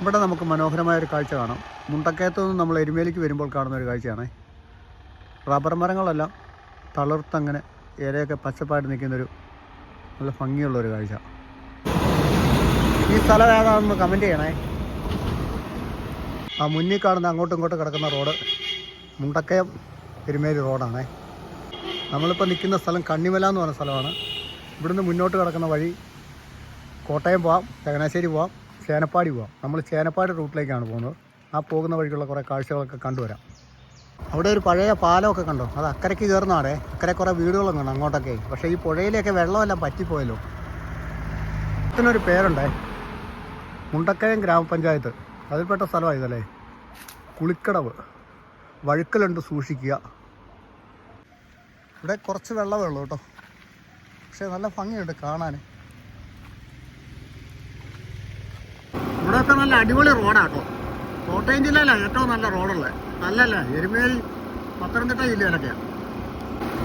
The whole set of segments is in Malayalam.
ഇവിടെ നമുക്ക് മനോഹരമായ ഒരു കാഴ്ച കാണാം. മുണ്ടക്കയത്തു നിന്ന് നമ്മൾ എരുമേലിക്ക് വരുമ്പോൾ കാണുന്ന ഒരു കാഴ്ചയാണ്. റബ്ബർ മരങ്ങളെല്ലാം തളിർത്തങ്ങനെ ഇരയൊക്കെ പച്ചപ്പായിട്ട് നിൽക്കുന്നൊരു നല്ല ഭംഗിയുള്ള ഒരു കാഴ്ച. ഈ സ്ഥലം ഏതാണെന്ന് കമന്റ് ചെയ്യണേ. ആ മുന്നിൽ കാണുന്ന അങ്ങോട്ടും ഇങ്ങോട്ടും കിടക്കുന്ന റോഡ് മുണ്ടക്കയം എരുമേലി റോഡാണേ. നമ്മളിപ്പോൾ നിൽക്കുന്ന സ്ഥലം കണ്ണിമല എന്ന് പറഞ്ഞ സ്ഥലമാണ്. ഇവിടുന്ന് മുന്നോട്ട് കിടക്കുന്ന വഴി കോട്ടയം പോവാം ചങ്ങനാശ്ശേരി പോവാം ചേനപ്പാടി പോവാം. നമ്മൾ ചേനപ്പാടി റൂട്ടിലേക്കാണ് പോകുന്നത്. ആ പോകുന്ന വഴിക്കുള്ള കുറേ കാഴ്ചകളൊക്കെ കണ്ടുവരാം. അവിടെ ഒരു പഴയ പാലമൊക്കെ കണ്ടോ? അത് അക്കരയ്ക്ക് കയറുന്നതാണേ. അക്കരെ കുറേ വീടുകളും കാണാം അങ്ങോട്ടൊക്കെ. പക്ഷേ ഈ പുഴയിലേക്ക് വെള്ളമെല്ലാം പറ്റിപ്പോയല്ലോ. ഇതിനൊരു പേരുണ്ടേ. മുണ്ടക്കയം ഗ്രാമപഞ്ചായത്ത്. അതിൽപ്പെട്ട സ്ഥലമാണ് ഇതല്ലേ? കുളിക്കടവ്. വഴുക്കലുണ്ട് സൂക്ഷിക്കുക. ഇവിടെ കുറച്ച് വെള്ളമേ ഉള്ളൂ കേട്ടോ. പക്ഷേ നല്ല ഭംഗിയുണ്ട് കാണാൻ. ഇവിടെയൊക്കെ നല്ല അടിപൊളി റോഡാട്ടോ കോട്ടയം ജില്ലയിലാണ് ഏറ്റവും നല്ല റോഡുള്ളത് നല്ലല്ലേ? എരുമേലി പത്തനംതിട്ട ജില്ലയിലൊക്കെയാണ്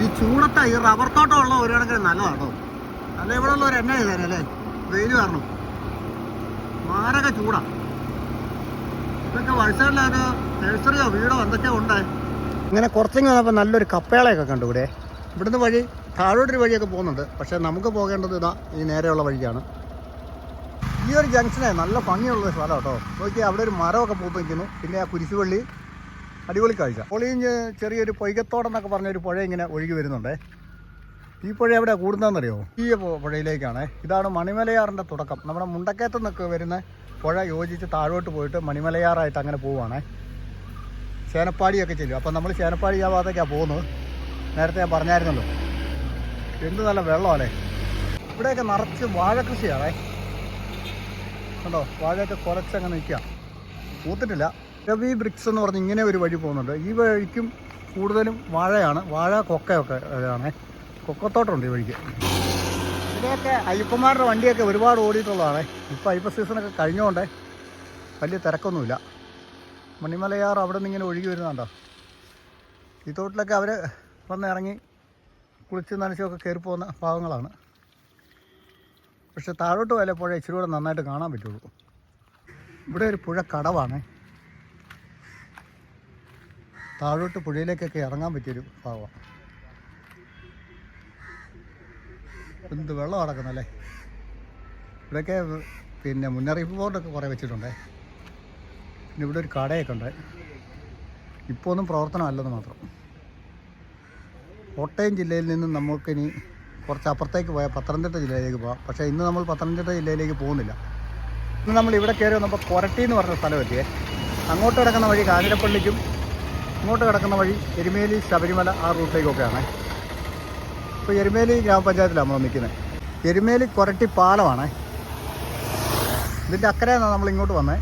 ഈ ചൂടത്ത ഈ റബ്ബർ തോട്ടം ഉള്ള ഒരു കണക്കിന് നല്ലതാട്ടോ അല്ല ഇവിടെ ഉള്ളവർ എന്നാ ചെയ്തേനെ അല്ലേ? വെയിൽ കാരണം. മാരക ചൂടാ. ഇതൊക്കെ വയസ്സായിട്ട് നഴ്സറിയോ വീടോ എന്തൊക്കെയോ ഉണ്ട്? ഇങ്ങനെ കുറച്ചിങ്ങ് വന്നപ്പോൾ നല്ലൊരു കപ്പേളയൊക്കെ കണ്ടു ഇവിടെ. ഇവിടുന്ന് വഴി താഴോട്ടൊരു വഴിയൊക്കെ പോകുന്നുണ്ട്. പക്ഷേ നമുക്ക് പോകേണ്ടത് ഇതാ ഈ നേരെയുള്ള വഴിക്കാണ്. ഈ ഒരു ജംഗ്ഷനെ നല്ല ഭംഗിയുള്ള സ്ഥലം കേട്ടോ. നോക്കി അവിടെ ഒരു മരമൊക്കെ പൂപ്പിക്കുന്നു പിന്നെ ആ കുരിശുപള്ളി അടിപൊളി കാഴ്ച. പൊളിയും ചെറിയൊരു പൊയ്കത്തോടെന്നൊക്കെ പറഞ്ഞ ഒരു പുഴ ഇങ്ങനെ ഒഴുകി വരുന്നുണ്ടേ. ഈ പുഴ എവിടെ കൂടുന്നതെന്നറിയോ? ഈ പുഴയിലേക്കാണ്. ഇതാണ് മണിമലയാറിന്റെ തുടക്കം. നമ്മുടെ മുണ്ടക്കയത്ത് നിന്നൊക്കെ വരുന്ന പുഴ യോജിച്ച് താഴോട്ട് പോയിട്ട് മണിമലയാറായിട്ട് അങ്ങനെ പോവുകയാണേ. ചേനപ്പാടിയൊക്കെ ചെല്ലും. അപ്പം നമ്മൾ ചേനപ്പാടി ആ ഭാഗത്തേക്കാണ് പോകുന്നത്. നേരത്തെ ഞാൻ പറഞ്ഞായിരുന്നല്ലോ. എന്ത് നല്ല വെള്ളമാണേ ഇവിടെയൊക്കെ നിറച്ച് വാഴ കൃഷിയാണേ. കണ്ടോ വാഴയൊക്കെ കുറച്ചങ്ങ് നിൽക്കാം പൂത്തിട്ടില്ല. രവി ബ്രിക്സ് എന്ന് പറഞ്ഞ് ഇങ്ങനെ ഒരു വഴി പോകുന്നുണ്ട്. ഈ വഴിക്കും കൂടുതലും വാഴയാണ്. വാഴ കൊക്കയൊക്കെ ആണ് കൊക്കത്തോട്ടമുണ്ട് ഈ വഴിക്ക്. ഇവിടെയൊക്കെ അയ്യപ്പന്മാരുടെ വണ്ടിയൊക്കെ ഒരുപാട് ഓടിയിട്ടുള്ളതാണ്. ഇപ്പോൾ അയ്യപ്പ സീസണൊക്കെ കഴിഞ്ഞുകൊണ്ട് വലിയ തിരക്കൊന്നുമില്ല. മണിമലയാർ അവിടെ നിന്ന് ഇങ്ങനെ ഒഴുകി വരുന്നുണ്ടോ? ഈ തോട്ടിലൊക്കെ അവർ വന്ന് ഇറങ്ങി കുളിച്ച് നനച്ചൊക്കെ കയറി പോകുന്ന ഭാഗങ്ങളാണ്. പക്ഷെ താഴോട്ട് പോയാലേ പുഴ ഇച്ചിരി കൂടെ നന്നായിട്ട് കാണാൻ പറ്റുള്ളൂ. ഇവിടെ ഒരു പുഴ കടവാണ്. താഴോട്ട് പുഴയിലേക്കൊക്കെ ഇറങ്ങാൻ പറ്റിയൊരു ഭാഗമാണ് എന്ത് വെള്ളം അടക്കുന്നല്ലേ? ഇവിടെയൊക്കെ പിന്നെ മുന്നറിയിപ്പ് ബോർഡൊക്കെ കുറേ വെച്ചിട്ടുണ്ടേ. പിന്നെ ഇവിടെ ഒരു കടയൊക്കെ ഉണ്ട്. ഇപ്പോൾ ഒന്നും പ്രവർത്തനമല്ലെന്ന് മാത്രം. കോട്ടയം ജില്ലയിൽ നിന്ന് നമുക്കിനി കുറച്ച് അപ്പുറത്തേക്ക് പോയാൽ പത്തനംതിട്ട ജില്ലയിലേക്ക് പോകാം പക്ഷേ ഇന്ന് നമ്മൾ പത്തനംതിട്ട ജില്ലയിലേക്ക് പോകുന്നില്ല. ഇന്ന് നമ്മൾ ഇവിടെ കയറി വന്നപ്പോൾ കൊരട്ടി എന്ന് പറഞ്ഞ സ്ഥലം എത്തിയേ. അങ്ങോട്ട് കിടക്കുന്ന വഴി കാഞ്ഞിരപ്പള്ളിക്കും ഇങ്ങോട്ട് കിടക്കുന്ന വഴി എരുമേലി ശബരിമല ആ റൂട്ടിലേക്കൊക്കെയാണ്. ഇപ്പോൾ എരുമേലി ഗ്രാമപഞ്ചായത്തിലാണ് നമ്മൾ നിൽക്കുന്നത് എരുമേലി കൊരട്ടി പാലമാണ്. ഇതിന്റെ അക്കരയാണ് നമ്മൾ ഇങ്ങോട്ട് വന്നത്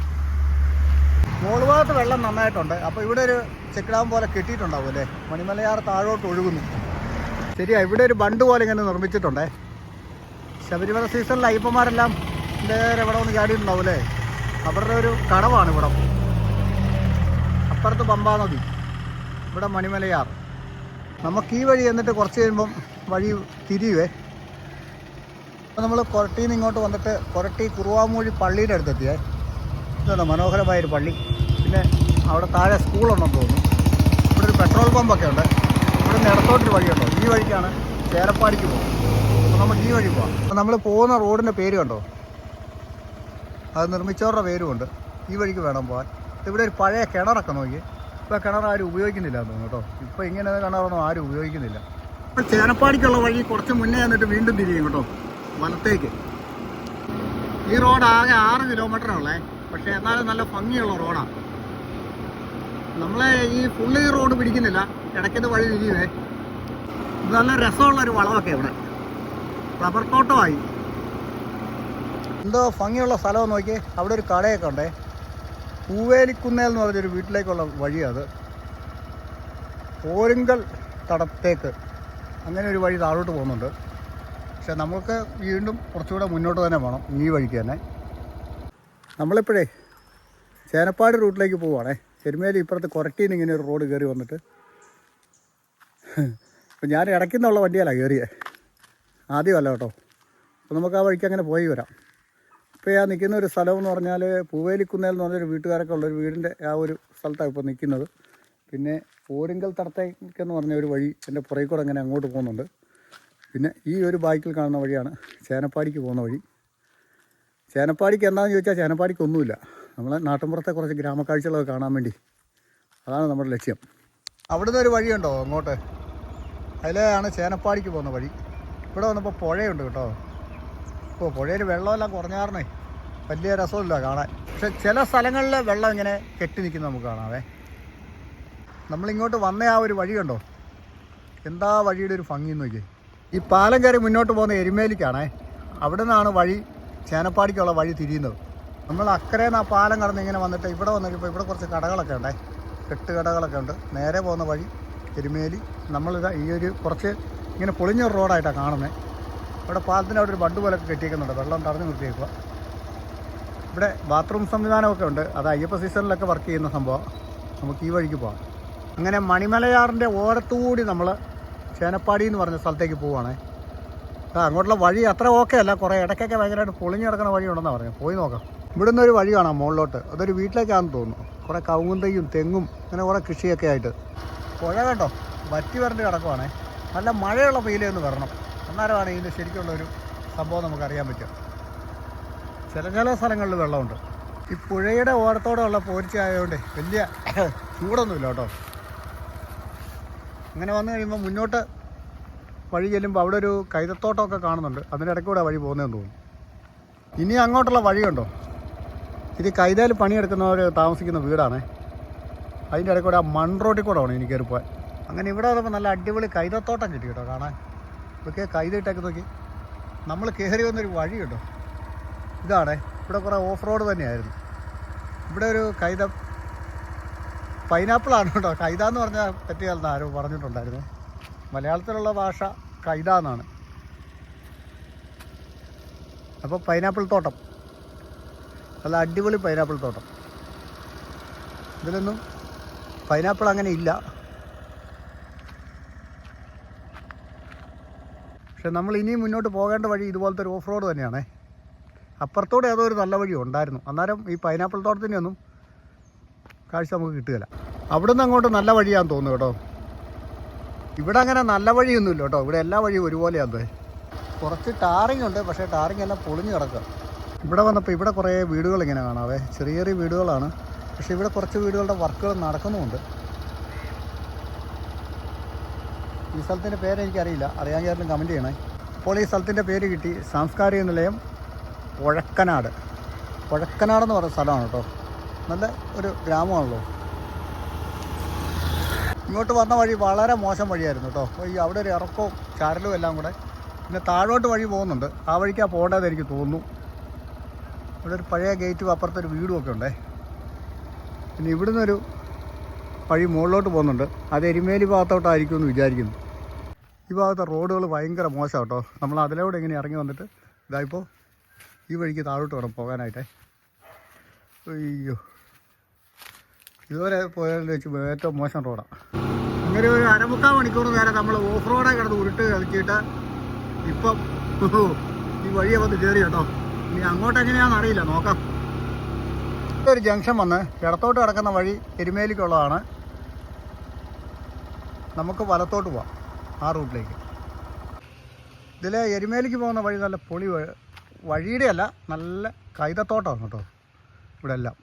മോൾ ഭാഗത്ത് വെള്ളം നന്നായിട്ടുണ്ട്. അപ്പോൾ ഇവിടെ ഒരു ചെക്ക് ഡാം പോലെ കെട്ടിയിട്ടുണ്ടാവും അല്ലേ? മണിമലയാർ താഴോട്ട് ഒഴുകുന്നു. ശരിയാ ഇവിടെ ഒരു ബണ്ട് പോലെ ഇങ്ങനെ നിർമ്മിച്ചിട്ടുണ്ടേ. ശബരിമല സീസണിൽ അയ്യപ്പന്മാരെല്ലാം നേരെ ഇവിടെ ഒന്ന് ചാടിയിട്ടുണ്ടാവും അല്ലേ? അവരുടെ ഒരു കടവാണ് ഇവിടെ. അപ്പുറത്ത് പമ്പാ നദി ഇവിടെ മണിമലയാർ. നമുക്ക് ഈ വഴി എന്നിട്ട് കുറച്ച് കഴിയുമ്പം വഴി തിരിയുവേ. അപ്പോൾ നമ്മൾ കൊരട്ടിയിൽ നിന്ന് ഇങ്ങോട്ട് വന്നിട്ട് കൊരട്ടി കുറുവാമൂഴി പള്ളിയുടെ അടുത്തെത്തിയേ. ഇതാണ് മനോഹരമായൊരു പള്ളി. പിന്നെ അവിടെ താഴെ സ്കൂളുണ്ടെന്ന് തോന്നുന്നു. ഇവിടെ ഒരു പെട്രോൾ പമ്പൊക്കെ ഉണ്ട്. നിന്ന് ഇടത്തോട്ടൊരു വഴിയുണ്ടോ? ഈ വഴിക്കാണ് ചേരപ്പാടിക്ക് പോകും അപ്പോൾ നമുക്ക് ഈ വഴി പോകാം അപ്പോൾ നമ്മൾ പോകുന്ന റോഡിന്റെ പേര് കണ്ടോ? അത് നിർമ്മിച്ചവരുടെ പേരുമുണ്ട് ഈ വഴിക്ക് വേണം പോകാൻ ഇവിടെ ഒരു പഴയ കിണറൊക്കെ നോക്കി ഇപ്പോൾ കിണർ ആരും ഉപയോഗിക്കുന്നില്ല എന്ന് തോന്നുന്നു കേട്ടോ. ഇപ്പോൾ ഇങ്ങനെ കിണറൊന്നും ആരും ഉപയോഗിക്കുന്നില്ല. ഇപ്പോൾ ചേനപ്പാടിക്കുള്ള വഴി കുറച്ച് മുന്നേ എന്നിട്ട് വീണ്ടും തിരിയും കേട്ടോ. വലത്തേക്ക്. ഈ റോഡ് ആകെ ആറ് കിലോമീറ്റർ ഉള്ളേ. പക്ഷേ എന്നാലും നല്ല ഭംഗിയുള്ള റോഡാണ് നമ്മളെ ഈ ഫുള്ള് റോഡ് പിടിക്കുന്നില്ല. ഇടയ്ക്കത് വഴി തിരിയുവേ. നല്ല രസമുള്ള ഒരു വളമൊക്കെ ഇവിടെ. റബ്ബർ തോട്ടമായി. എന്തോ ഭംഗിയുള്ള സ്ഥലം നോക്കി അവിടെ ഒരു കടയൊക്കെ ഉണ്ടേ. പൂവേലിക്കുന്നേൽ എന്ന് പറഞ്ഞൊരു വീട്ടിലേക്കുള്ള വഴിയത് പോരുങ്കൽ തടത്തേക്ക്. അങ്ങനെ ഒരു വഴി താഴോട്ട് പോകുന്നുണ്ട്. പക്ഷെ നമുക്ക് വീണ്ടും കുറച്ചുകൂടെ മുന്നോട്ട് തന്നെ പോകണം ഈ വഴിക്ക് തന്നെ. നമ്മളിപ്പോഴേ ചേനപ്പാട് റൂട്ടിലേക്ക് പോവുകയാണേ. ചെരുമേലി ഇപ്പുറത്ത് കൊരട്ടിയിൽ ഇങ്ങനെ ഒരു റോഡ് കയറി വന്നിട്ട്. അപ്പം ഞാൻ ഇടയ്ക്കുന്നുള്ള വണ്ടിയല്ല കയറിയത് ആദ്യമല്ല കേട്ടോ. അപ്പോൾ നമുക്ക് ആ വഴിക്ക് അങ്ങനെ പോയി വരാം. ഇപ്പോൾ ഞാൻ നിൽക്കുന്ന ഒരു സ്ഥലം എന്ന് പറഞ്ഞാൽ പൂവേലിക്കുന്നേൽ എന്ന് പറഞ്ഞൊരു വീട്ടുകാരൊക്കെ ഉള്ളൊരു വീടിന്റെ ആ ഒരു സ്ഥലത്താണ് ഇപ്പോൾ നിൽക്കുന്നത് പിന്നെ ഓരിങ്കൽ തടത്തേക്കെന്ന് പറഞ്ഞ ഒരു വഴി എന്റെ പുറകിൽ കൂടെ അങ്ങനെ അങ്ങോട്ട് പോകുന്നുണ്ട്. പിന്നെ ഈ ഒരു ബൈക്കിൽ കാണുന്ന വഴിയാണ് ചേനപ്പാടിക്ക് പോകുന്ന വഴി. ചേനപ്പാടിക്ക് എന്താണെന്ന് ചോദിച്ചാൽ ചേനപ്പാടിക്ക് ഒന്നുമില്ല. നമ്മളെ നാട്ടിൻപുറത്തെ കുറച്ച് ഗ്രാമക്കാഴ്ചകളൊക്കെ കാണാൻ വേണ്ടി. അതാണ് നമ്മുടെ ലക്ഷ്യം. അവിടുന്ന് ഒരു വഴിയുണ്ടോ അങ്ങോട്ട്? അതിലാണ് ചേനപ്പാടിക്ക് പോകുന്ന വഴി. ഇവിടെ വന്നപ്പോൾ പുഴയുണ്ട് കേട്ടോ. ഇപ്പോൾ പുഴയിൽ വെള്ളമെല്ലാം കുറഞ്ഞാറണേ വലിയ രസമില്ല കാണാൻ. പക്ഷെ ചില സ്ഥലങ്ങളിൽ വെള്ളം ഇങ്ങനെ കെട്ടി നിൽക്കുന്ന നമുക്ക് കാണാവേ. നമ്മളിങ്ങോട്ട് വന്ന ആ ഒരു വഴി കണ്ടോ എന്താ വഴിയുടെ ഒരു ഭംഗി നോക്കിയേ. ഈ പാലം കയറി മുന്നോട്ട് പോകുന്ന എരുമേലിക്കാണേ. അവിടെ നിന്നാണ് വഴി ചേനപ്പാടിക്കുള്ള വഴി തിരിയുന്നത്. നമ്മൾ അക്കരെ നിന്ന് ആ പാലം കടന്ന് ഇങ്ങനെ വന്നിട്ട് ഇവിടെ വന്നിപ്പോൾ ഇവിടെ കുറച്ച് കടകളൊക്കെ ഉണ്ടേ. കെട്ട് കടകളൊക്കെ ഉണ്ട്. നേരെ പോകുന്ന വഴി എരുമേലി. നമ്മളിതാ ഈ ഒരു കുറച്ച് ഇങ്ങനെ പൊളിഞ്ഞൊരു റോഡായിട്ടാണ് കാണുന്നത് ഇവിടെ പാലത്തിന്റെ അവിടെ ഒരു ബണ്ട് പോലൊക്കെ കെട്ടിയിരിക്കുന്നുണ്ട് വെള്ളം തടഞ്ഞു നിർത്തിയേക്കുക ഇവിടെ ബാത്റൂം സംവിധാനമൊക്കെ ഉണ്ട്. അത് അയ്യപ്പ സീസണിലൊക്കെ വർക്ക് ചെയ്യുന്ന സംഭവം. നമുക്ക് ഈ വഴിക്ക് പോകാം അങ്ങനെ മണിമലയാറിന്റെ ഓരത്തുകൂടി നമ്മൾ ചേനപ്പാടി എന്ന് പറഞ്ഞ സ്ഥലത്തേക്ക് പോവുകയാണേ അങ്ങോട്ടുള്ള വഴി അത്ര ഓക്കെ അല്ല. കുറേ ഇടയ്ക്കൊക്കെ ഭയങ്കരമായിട്ട് പൊളിഞ്ഞു കിടക്കുന്ന വഴി ഉണ്ടെന്നാണ് പറഞ്ഞത് പോയി നോക്കാം. ഇവിടുന്ന് നിന്നൊരു വഴി കാണാം മുകളിലോട്ട്. അതൊരു വീട്ടിലേക്കാണെന്ന് തോന്നുന്നു. കുറേ കവുങ്ങുന്തയും തെങ്ങും അങ്ങനെ കുറേ കൃഷിയൊക്കെ ആയിട്ട്. പുഴ കേട്ടോ വറ്റി വരണ്ട് കിടക്കുവാണേ. നല്ല മഴയുള്ള വെയിലൊന്ന് വരണം. അന്നേരമാണ് ഇതിന്റെ ശരിക്കുള്ള ഒരു സംഭവം നമുക്കറിയാൻ പറ്റുക. ചില ചില സ്ഥലങ്ങളിൽ വെള്ളമുണ്ട്. ഈ പുഴയുടെ ഓരത്തോടെ ഉള്ള പോരിച്ച ആയതുകൊണ്ട് വലിയ ചൂടൊന്നുമില്ല കേട്ടോ. അങ്ങനെ വന്നു കഴിയുമ്പോൾ മുന്നോട്ട് വഴി ചെല്ലുമ്പോൾ അവിടെ ഒരു കൈതത്തോട്ടമൊക്കെ കാണുന്നുണ്ട്. അതിന്റെ ഇടയ്ക്കൂടെ വഴി പോകുന്നതെന്ന് തോന്നുന്നു. ഇനി അങ്ങോട്ടുള്ള വഴിയുണ്ടോ ഇത് കൈതാൽ പണിയെടുക്കുന്നവർ താമസിക്കുന്ന വീടാണേ. അതിന്റെ ഇടയ്ക്ക് കൂടെ ആ മൺറോട്ടിൽ കൂടെ വേണം എനിക്ക് കയറി അങ്ങനെ ഇവിടെ വന്നപ്പോൾ നല്ല അടിപൊളി കൈതത്തോട്ടം കിട്ടി കേട്ടോ കാണാൻ. ഇതൊക്കെ കൈത ഇട്ടേക്ക് നോക്കി. നമ്മൾ കയറി വന്നൊരു വഴി കേട്ടോ ഇതാണേ. ഇവിടെ കുറേ ഓഫ് റോഡ് തന്നെയായിരുന്നു. ഇവിടെ ഒരു കൈത പൈനാപ്പിളാണ് കേട്ടോ. കൈത എന്ന് പറഞ്ഞാൽ പറ്റിയാലെന്ന് ആരോ പറഞ്ഞിട്ടുണ്ടായിരുന്നു. മലയാളത്തിലുള്ള ഭാഷ കൈത എന്നാണ്. അപ്പോൾ പൈനാപ്പിൾ തോട്ടം. നല്ല അടിപൊളി പൈനാപ്പിൾ തോട്ടം. ഇതിലൊന്നും പൈനാപ്പിൾ അങ്ങനെ ഇല്ല. പക്ഷെ നമ്മൾ ഇനിയും മുന്നോട്ട് പോകേണ്ട വഴി ഇതുപോലത്തെ ഒരു ഓഫ് റോഡ് തന്നെയാണേ. അപ്പുറത്തോടെ ഏതോ ഒരു നല്ല വഴി ഉണ്ടായിരുന്നു. അന്നേരം ഈ പൈനാപ്പിൾ തോട്ടത്തിന്റെ ഒന്നും കാഴ്ച നമുക്ക് കിട്ടുകയില്ല. അവിടെ നിന്ന് അങ്ങോട്ട് നല്ല വഴിയാന്ന് തോന്നുന്നു കേട്ടോ. ഇവിടെ അങ്ങനെ നല്ല വഴിയൊന്നുമില്ല കേട്ടോ. ഇവിടെ എല്ലാ വഴിയും ഒരുപോലെയാണ് കുറച്ച് ടാറിങ് ഉണ്ട്. പക്ഷേ ടാറിങ് എല്ലാം പൊളിഞ്ഞ് കിടക്കുക. ഇവിടെ വന്നപ്പോൾ ഇവിടെ കുറേ വീടുകൾ ഇങ്ങനെ കാണാവേ. ചെറിയ ചെറിയ വീടുകളാണ്. പക്ഷേ ഇവിടെ കുറച്ച് വീടുകളുടെ വർക്കുകൾ നടക്കുന്നുമുണ്ട്. ഈ സ്ഥലത്തിന്റെ പേര് എനിക്കറിയില്ല. അറിയാമെങ്കിലും കമന്റ് ചെയ്യണേ. അപ്പോൾ ഈ സ്ഥലത്തിന്റെ പേര് കിട്ടി സാംസ്കാരിക നിലയം പുഴക്കനാട് പുഴക്കനാടെന്ന് പറയുന്ന സ്ഥലമാണ് കേട്ടോ. നല്ല ഒരു ഗ്രാമമാണല്ലോ. ഇങ്ങോട്ട് വന്ന വഴി വളരെ മോശം വഴിയായിരുന്നു കേട്ടോ. ഈ അവിടെ ഒരു ഇറക്കവും ചരലും എല്ലാം കൂടെ. പിന്നെ താഴോട്ട് വഴി പോകുന്നുണ്ട്. ആ വഴിക്കാണ് പോകേണ്ടത് എനിക്ക് തോന്നുന്നു. ഇവിടെ ഒരു പഴയ ഗേറ്റും അപ്പുറത്തൊരു വീടും ഒക്കെ ഉണ്ടേ. പിന്നെ ഇവിടുന്ന് ഒരു വഴി മുകളിലോട്ട് പോകുന്നുണ്ട്. അത് എരുമേലി ഭാഗത്തോട്ടായിരിക്കും എന്ന് വിചാരിക്കുന്നു. ഈ ഭാഗത്തെ റോഡുകൾ ഭയങ്കര മോശം കേട്ടോ. നമ്മൾ അതിലൂടെ ഇങ്ങനെ ഇറങ്ങി വന്നിട്ട് ഇതായിപ്പോൾ ഈ വഴിക്ക് താഴോട്ട് വേണം പോകാനായിട്ടേ. അയ്യോ. ഇതുവരെ പോയതിൽ വെച്ച് ഏറ്റവും മോശം റോഡാണ് അങ്ങനെ ഒരു അരമുക്കാൽ മണിക്കൂർ നേരം നമ്മൾ ഓഫ് റോഡായി കിടന്ന് ഉരുട്ട് കളിച്ചിട്ട് ഇപ്പം ഈ വഴിയെ വന്ന് കയറി കേട്ടോ. ഇനി അങ്ങോട്ട് എങ്ങനെയാണെന്ന് അറിയില്ല. നോക്കാം. ഒരു ജംഗ്ഷൻ വന്ന് ഇടത്തോട്ട് കിടക്കുന്ന വഴി എരുമേലിക്കുള്ളതാണ് നമുക്ക് വലത്തോട്ട് പോവാം ആ റൂട്ടിലേക്ക്. ഇതിൽ എരുമേലിക്ക് പോകുന്ന വഴി നല്ല പൊളി വഴിയുടെ അല്ല നല്ല കൈതത്തോട്ടമാണ് കേട്ടോ ഇവിടെ എല്ലാം.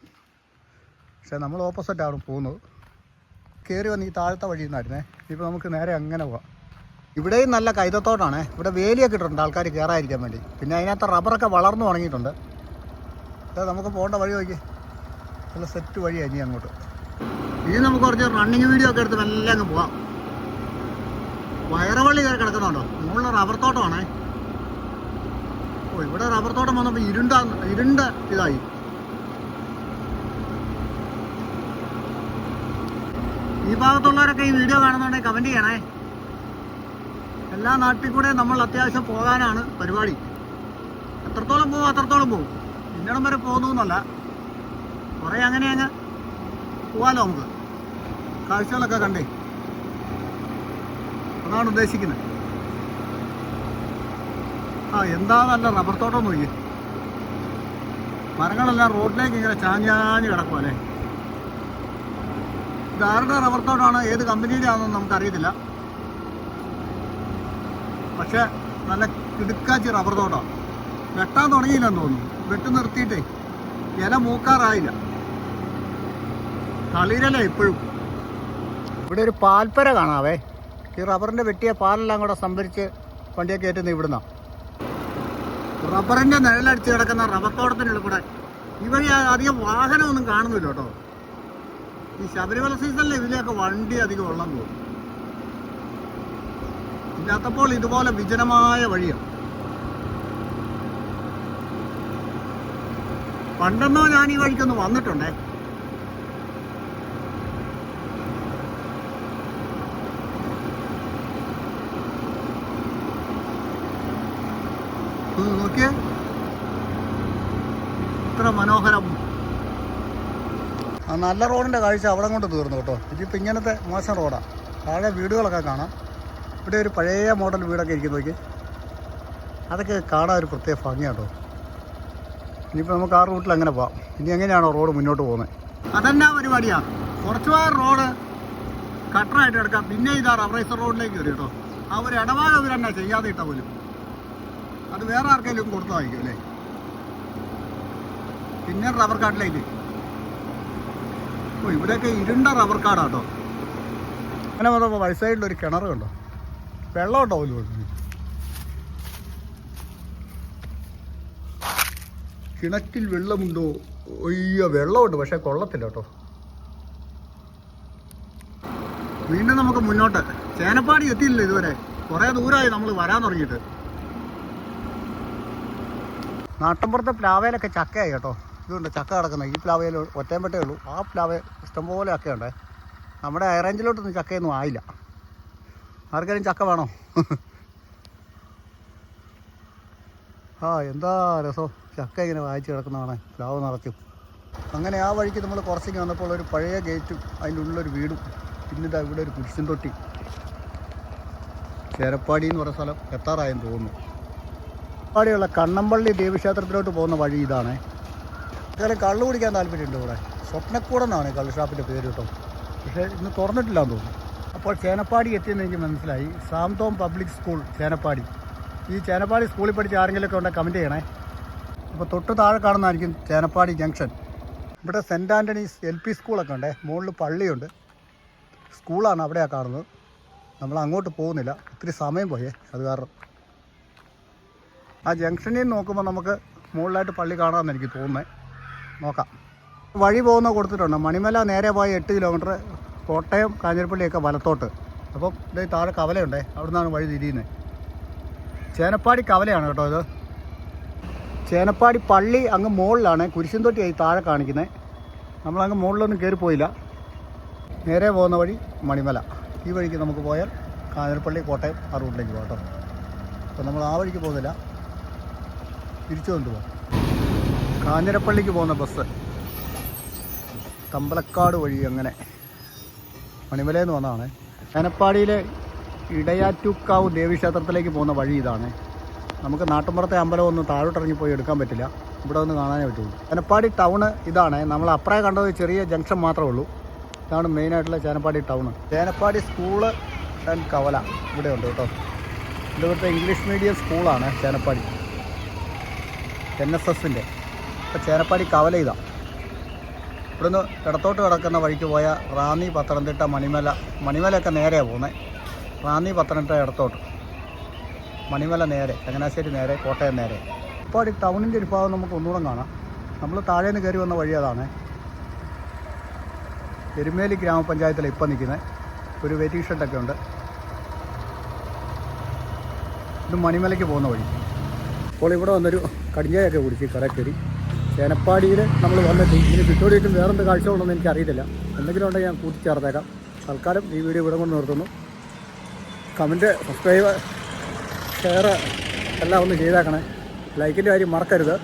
പക്ഷേ നമ്മൾ ഓപ്പോസിറ്റാണ് പോകുന്നത്. കയറി വന്ന് ഈ താഴത്തെ വഴിയിൽ നിന്നായിരുന്നേ. ഇപ്പോൾ നമുക്ക് നേരെ അങ്ങനെ പോവാം. ഇവിടെയും നല്ല കൈതത്തോട്ടാണ്. ഇവിടെ വേലിയൊക്കെ ഇട്ടിട്ടുണ്ട്. ആൾക്കാർ കയറാതിരിക്കാൻ വേണ്ടി. പിന്നെ അതിനകത്ത് റബ്ബറൊക്കെ വളർന്നു തുടങ്ങിയിട്ടുണ്ട്. അത് നമുക്ക് പോകേണ്ട വഴി നോക്കി നല്ല സെറ്റ് വഴിയാണ് ഇനി അങ്ങോട്ട്. ഇനി നമുക്ക് കുറച്ച് റണ്ണിങ് വീഡിയോ ഒക്കെ എടുത്ത് മെല്ലെ അങ്ങ് പോവാം. വയറവള്ളി കയറി കിടക്കുന്നുണ്ടോ? മുകളിൽ റബ്ബർ തോട്ടമാണേ. ഓ ഇവിടെ റബ്ബർ തോട്ടം വന്നപ്പോൾ ഇരുണ്ട ഇരുണ്ട ഇതായി. ഈ ഭാഗത്തുള്ളവരൊക്കെ ഈ വീഡിയോ കാണുന്നുണ്ടെങ്കിൽ കമന്റ് ചെയ്യണേ. എല്ലാ നാട്ടിൽ കൂടെ നമ്മൾ അത്യാവശ്യം പോകാനാണ് പരിപാടി. എത്രത്തോളം പോകും അത്രത്തോളം പോകും ഇന്നടം വരെ പോകുന്നു എന്നല്ല. കുറേ അങ്ങനെ അങ്ങ് പോവാലോ നമുക്ക്. കാഴ്ചകളൊക്കെ കണ്ടേ. അതാണ് ഉദ്ദേശിക്കുന്നത്. ആ എന്താ നല്ല റബ്ബർ തോട്ടം നോക്കി മരങ്ങളെല്ലാം റോഡിലേക്ക് ഇങ്ങനെ ചാഞ്ഞാഞ്ഞ് കിടക്കും അല്ലേ? ഇത് ആരുടെ റബ്ബർ തോട്ടമാണ് ഏത് കമ്പനിയുടെ ആണെന്ന് നമുക്കറിയത്തില്ല. പക്ഷെ നല്ല കിടുക്കാച്ചി റബ്ബർ തോട്ടമാണ് വെട്ടാൻ തുടങ്ങിയില്ലെന്ന് തോന്നുന്നു. വെട്ടു നിർത്തിയിട്ടേ. ഇല മൂക്കാറായില്ല. തളിരല ഇപ്പോഴും. ഇവിടെ ഒരു പാൽപ്പര കാണാവേ. ഈ റബ്ബറിന്റെ വെട്ടിയ പാലെല്ലാം കൂടെ സംഭരിച്ച് വണ്ടിയെ കയറ്റുന്ന ഇവിടുന്ന. റബ്ബറിന്റെ നിഴലടിച്ച് കിടക്കുന്ന റബ്ബർ തോട്ടത്തിനുള്ള കൂടെ ഈ അധികം വാഹനമൊന്നും കാണുന്നില്ല കേട്ടോ. ഈ ശബരിമല സീസണിൽ ഇതിലെയൊക്കെ വണ്ടി അധികം ഉള്ളെന്ന് തോന്നുന്നു. ഇല്ലാത്തപ്പോൾ ഇതുപോലെ വിജനമായ വഴിയാണ്. പണ്ടെന്നോ ഞാൻ ഈ വഴിക്കൊന്ന് വന്നിട്ടുണ്ടേ? നോക്കിയേ. ഇത്ര മനോഹരം. നല്ല റോഡിന്റെ കാഴ്ച അവിടെ കൊണ്ട് തീർന്നു കേട്ടോ. ഇതിപ്പോൾ ഇങ്ങനത്തെ മോശം റോഡാണ് താഴെ വീടുകളൊക്കെ കാണാം. ഇവിടെ ഒരു പഴയ മോഡൽ വീടൊക്കെ ഇരിക്കുന്നു നോക്കി. അതൊക്കെ കാണാൻ ഒരു പ്രത്യേക ഭംഗിയാട്ടോ ഇനിയിപ്പോൾ നമുക്ക് ആ റൂട്ടിൽ അങ്ങനെ പോവാം. ഇനി എങ്ങനെയാണോ റോഡ് മുന്നോട്ട് പോകുന്നത്? അതെന്നാ പരിപാടിയാണ് കുറച്ച് പേർ റോഡ് കട്ടറായിട്ട് എടുക്കാം പിന്നെ ഇതാ റബ്രൈസർ റോഡിലേക്ക് കയറി കേട്ടോ. ആ ഒരു ഇടപാട് അവർ തന്നെ ചെയ്യാതെ ഇട്ട പോലും. അത് വേറെ ആർക്കെങ്കിലും കൊടുത്തതായിരിക്കും അല്ലേ? പിന്നെ റബ്ബർ കാട്ടിലേക്ക്. ഓ ഇവിടെയൊക്കെ ഇരുണ്ട റബ്ബർ കാടാട്ടോ അങ്ങനെ വന്നപ്പോൾ വയസ്സായിട്ടുള്ള ഒരു കിണർ കണ്ടോ? വെള്ളം ഉണ്ടാവില്ല കിണറ്റിൽ വെള്ളമുണ്ടോ? അയ്യോ വെള്ളമുണ്ട് പക്ഷെ കൊള്ളത്തില്ല കേട്ടോ. വീണ്ടും നമുക്ക് മുന്നോട്ട്. ചേനപ്പാടി എത്തിയില്ല ഇതുവരെ? കുറേ ദൂരമായി നമ്മൾ വരാൻ തുടങ്ങിയിട്ട്. നാട്ടിൻപുറത്തെ പ്ലാവയിലൊക്കെ ചക്കയായി കേട്ടോ. ഇതുണ്ട് ചക്ക കിടക്കുന്നത്. ഈ പ്ലാവയിൽ പെട്ടേ ഉള്ളൂ. ആ പ്ലാവ ഇഷ്ടംപോലെ ചക്കയുണ്ട്. നമ്മുടെ ഹൈറേഞ്ചിലോട്ടൊന്നും ചക്കയൊന്നും ആയില്ല. ആർക്കെങ്കിലും ചക്ക വേണോ? ആ എന്താ രസം? ചക്ക ഇങ്ങനെ വായിച്ച് കിടക്കുന്നതാണ്. പ്ലാവ് നിറച്ചു അങ്ങനെ ആ വഴിക്ക് നമ്മൾ കുറച്ചേക്ക് വന്നപ്പോൾ ഒരു പഴയ ഗേറ്റും അതിന്റെ ഉള്ളിലൊരു വീടും. പിന്നിതാ ഇവിടെ ഒരു കുരിശും തൊട്ടി. ചേരപ്പാടി എന്ന് പറയുന്ന സ്ഥലം എത്താറായെന്ന് തോന്നുന്നു. അവിടെയുള്ള കണ്ണമ്പള്ളി ദേവീക്ഷേത്രത്തിലോട്ട് പോകുന്ന വഴി ഇതാണ്. അതുപോലെ കള്ളു കുടിക്കാൻ താല്പര്യമുണ്ട് ഇവിടെ. സ്വപ്നക്കൂടെന്നാണ് കള്ളുഷാപ്പിന്റെ കള്ള് ഷാപ്പിന്റെ പേര് കേട്ടോ. പക്ഷേ ഇന്ന് തുറന്നിട്ടില്ലാന്ന് തോന്നുന്നു. അപ്പോൾ ചേനപ്പാടി എത്തിയെന്ന് എനിക്ക് മനസ്സിലായി. Santhom public school Chenappady. ഈ ചേനപ്പാടി സ്കൂളിൽ പഠിച്ച ആരെങ്കിലുമൊക്കെ ഉണ്ടെങ്കിൽ കമന്റ് ചെയ്യണേ. അപ്പോൾ തൊട്ട് താഴെ കാണുന്നതായിരിക്കും ചേനപ്പാടി ജംഗ്ഷൻ. ഇവിടെ സെന്റ് ആന്റണീസ് എൽ പി സ്കൂളൊക്കെ ഉണ്ടേ. മുകളിൽ പള്ളിയുണ്ട്. സ്കൂളാണ് അവിടെയാണ് കാണുന്നത്. നമ്മൾ അങ്ങോട്ട് പോകുന്നില്ല. ഒത്തിരി സമയം പോയേ അത് കാരണം. ആ ജംഗ്ഷനിൽ നിന്ന് നോക്കുമ്പോൾ നമുക്ക് മുകളിലായിട്ട് പള്ളി കാണാമെന്ന് എനിക്ക് തോന്നുന്നത് നോക്കാം. വഴി പോകുന്ന കൊടുത്തിട്ടുണ്ട്. മണിമല നേരെ പോയ എട്ട് കിലോമീറ്റർ കോട്ടയം കാഞ്ഞിരപ്പള്ളിയൊക്കെ വലത്തോട്ട്. അപ്പം ഇത് താഴെ കവലയുണ്ടേ അവിടെ നിന്നാണ് വഴി തിരിയുന്നത് ചേനപ്പാടി കവലയാണ് കേട്ടോ ഇത്. ചേനപ്പാടി പള്ളി അങ്ങ് മുകളിലാണ് കുരിശുംതൊട്ടിയായി താഴെ കാണിക്കുന്നത് നമ്മളങ്ങ് മുകളിലൊന്നും കയറിപ്പോയില്ല നേരെ പോകുന്ന വഴി മണിമല. ഈ വഴിക്ക് നമുക്ക് പോയാൽ കാഞ്ഞിരപ്പള്ളി കോട്ടയം ആ റൂട്ടിലേക്ക് പോകാം കേട്ടോ. അപ്പോൾ നമ്മൾ ആ വഴിക്ക് പോകുന്നില്ല. തിരിച്ചു കൊണ്ടുപോകാം കാഞ്ഞിരപ്പള്ളിക്ക് പോകുന്ന ബസ്. തമ്പലക്കാട് വഴി അങ്ങനെ. മണിമലയിൽ നിന്ന് വന്നതാണ്. ആനപ്പാടിയിലെ ഇടയാറ്റുക്കാവ് ദേവീക്ഷേത്രത്തിലേക്ക് പോകുന്ന വഴി ഇതാണ്. നമുക്ക് നാട്ടുമ്പുറത്തെ അമ്പലം ഒന്നും താഴോട്ടിറങ്ങി പോയി എടുക്കാൻ പറ്റില്ല. ഇവിടെ ഒന്ന് കാണാനേ പറ്റുള്ളൂ. ചേനപ്പാടി ടൗണ് ഇതാണ്. നമ്മൾ അപ്പറേ കണ്ടത് ചെറിയ ജംഗ്ഷൻ മാത്രമേ ഉള്ളൂ. ഇതാണ് മെയിനായിട്ടുള്ള Chenappady town Chenappady school and കവല ഇവിടെ ഉണ്ട് കേട്ടോ. ഇവിടുത്തെ ഇംഗ്ലീഷ് മീഡിയം സ്കൂളാണ് ചേനപ്പാടി. എൻ എസ് എസിന്റെ അപ്പോൾ ചേനപ്പാടി കവല ഇതാ. ഇവിടുന്ന് ഇടത്തോട്ട് കിടക്കുന്ന വഴിക്ക് പോയ റാന്നി പത്തനംതിട്ട മണിമല മണിമലയൊക്കെ നേരെയാണ് പോകുന്നത് റാന്നി പത്തനംതിട്ട ഇടത്തോട്ട്. മണിമല നേരെ ചങ്ങനാശ്ശേരി നേരെ കോട്ടയം നേരെ. ഇപ്പോൾ ഈ ടൗണിന്റെ ഒരു ഭാഗം നമുക്ക് ഒന്നുകൂടെ കാണാം. നമ്മൾ താഴെ നിന്ന് കയറി വന്ന വഴി അതാണ്. എരുമേലി ഗ്രാമപഞ്ചായത്തിലാണ് ഇപ്പം നിൽക്കുന്നത് ഒരു വെയിറ്റിംഗ് ഷെഡൊക്കെ ഉണ്ട്. ഇത് മണിമലയ്ക്ക് പോകുന്ന വഴി. അപ്പോൾ ഇവിടെ വന്നൊരു കടിഞ്ഞായൊക്കെ കുടിച്ച് കട കയറി ചേനപ്പാടിയിൽ നമ്മൾ വന്നിട്ട് ഇനി വിട്ടോടിയിട്ടും വേറെന്ത് കാഴ്ചകളുണ്ടെന്ന് എനിക്ക് അറിയില്ല എന്തെങ്കിലും ഉണ്ടെങ്കിൽ ഞാൻ കൂട്ടിച്ചേർത്തേക്കാം. തൽക്കാലം ഈ വീഡിയോ ഇവിടെ കൊണ്ട് നിർത്തുന്നു. കമന്റ് സബ്സ്ക്രൈബ് ഷെയർ എല്ലാം ഒന്ന് ചെയ്തേക്കണേ. ലൈക്കിന്റെ കാര്യം മറക്കരുത്.